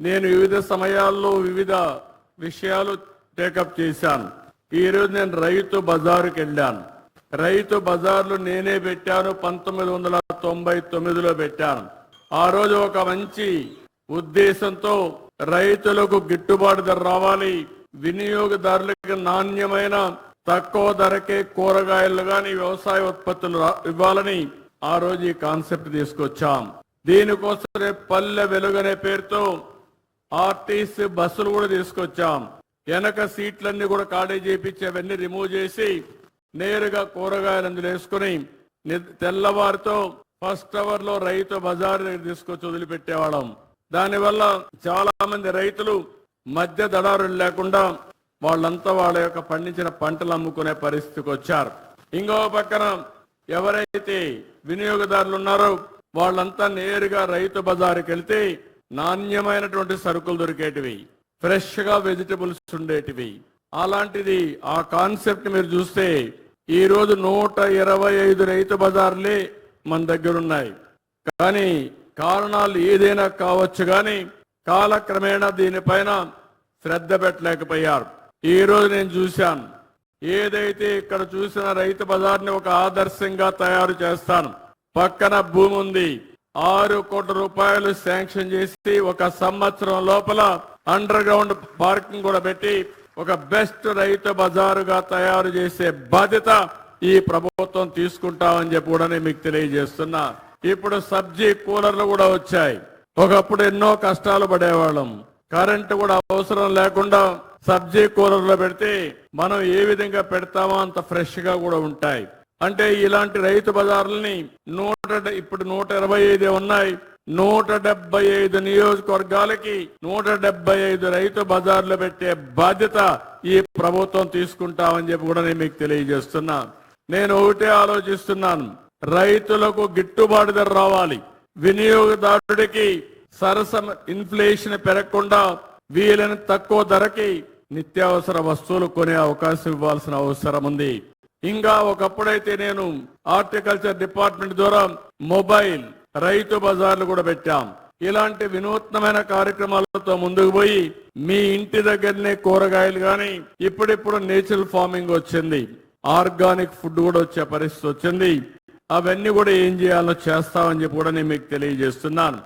నేను వివిధ సమయాల్లో వివిధ విషయాలు టేకప్ చేశాను. ఈ రోజు నేను రైతు బజారుకి వెళ్ళాను. రైతు బజార్లు నేనే పెట్టాను పంతొమ్మిది వందల తొంభై తొమ్మిదిలో పెట్టాను. ఆ రోజు ఒక మంచి ఉద్దేశంతో రైతులకు గిట్టుబాటు ధర రావాలి వినియోగదారులకు నాణ్యమైన తక్కువ ధరకే కూరగాయలు గాని వ్యవసాయ ఉత్పత్తులు రా- ఇవ్వాలని ఆ రోజు ఈ కాన్సెప్ట్ తీసుకొచ్చాం. దీనికోసమే పల్లె వెలుగనే పేరుతో ఆర్టీసీ బస్సులు కూడా తీసుకొచ్చాం. వెనక సీట్లన్నీ కూడా ఖాళీ చేపించి అవన్నీ రిమూవ్ చేసి నేరుగా కూరగాయలు అందులో వేసుకుని తెల్లవారితో ఫస్ట్ అవర్లో రైతు బజార్ దగ్గర తీసుకొచ్చి వదిలిపెట్టేవాళ్ళం. దానివల్ల చాలా మంది రైతులు మధ్య దళారులు లేకుండా వాళ్ళంతా వాళ్ళ యొక్క పండించిన పంటలు అమ్ముకునే పరిస్థితికి వచ్చారు. ఇంకో పక్కన ఎవరైతే వినియోగదారులు ఉన్నారో వాళ్ళంతా నేరుగా రైతు బజారుకి వెళ్తే నాణ్యమైనటువంటి సరుకులు దొరికేటివి ఫ్రెష్గా వెజిటబుల్స్ ఉండేటివి. అలాంటిది ఆ కాన్సెప్ట్ మీరు చూస్తే ఈరోజు నూట ఇరవై ఐదు రైతు బజార్లే మన దగ్గర ఉన్నాయి. కానీ కారణాలు ఏదైనా కావచ్చు కానీ కాలక్రమేణా దీనిపైన శ్రద్ధ పెట్టలేకపోయారు. ఈ రోజు నేను చూశాను. ఏదైతే ఇక్కడ చూసిన రైతు బజార్ని ఒక ఆదర్శంగా తయారు చేస్తాను. పక్కన భూమి ఉంది. ఆరు కోట్ల రూపాయలు శాంక్షన్ చేసి ఒక సంవత్సరం లోపల అండర్ గ్రౌండ్ పార్కింగ్ కూడా పెట్టి ఒక బెస్ట్ రైతు బజారుగా తయారు చేసే బాధ్యత ఈ ప్రభుత్వం తీసుకుంటామని చెప్పి కూడా నేను మీకు తెలియజేస్తున్నా. ఇప్పుడు సబ్జీ కూలర్లు కూడా వచ్చాయి. ఒకప్పుడు ఎన్నో కష్టాలు పడేవాళ్ళం. కరెంటు కూడా అవసరం లేకుండా సబ్జీ కూలర్లో పెడితే మనం ఏ విధంగా పెడతామో అంత ఫ్రెష్గా కూడా ఉంటాయి. అంటే ఇలాంటి రైతు బజార్లని నూట ఇప్పుడు నూట ఇరవై ఐదు ఉన్నాయి. నూట డెబ్బై ఐదు నియోజకవర్గాలకి నూట డెబ్బై ఐదు రైతు బజార్లు పెట్టే బాధ్యత ఈ ప్రభుత్వం తీసుకుంటామని చెప్పి కూడా నేను మీకు తెలియజేస్తున్నా. నేను ఒకటే ఆలోచిస్తున్నాను. రైతులకు గిట్టుబాటు ధర రావాలి. వినియోగదారుడికి సరస ఇన్ఫ్లేషన్ పెరగకుండా వీలైన తక్కువ ధరకి నిత్యావసర వస్తువులు కొనే అవకాశం ఇవ్వాల్సిన అవసరం ఉంది. ఇంకా ఒకప్పుడైతే నేను హార్టికల్చర్ డిపార్ట్మెంట్ ద్వారా మొబైల్ రైతు బజార్లు కూడా పెట్టాం. ఇలాంటి వినూత్నమైన కార్యక్రమాలతో ముందుకు పోయి మీ ఇంటి దగ్గరనే కూరగాయలు కానీ ఇప్పుడిప్పుడు నేచురల్ ఫార్మింగ్ వచ్చింది. ఆర్గానిక్ ఫుడ్ కూడా వచ్చే పరిస్థితి వచ్చింది. అవన్నీ కూడా ఏం చేయాలో చేస్తామని చెప్పి కూడా నేను మీకు తెలియజేస్తున్నాను.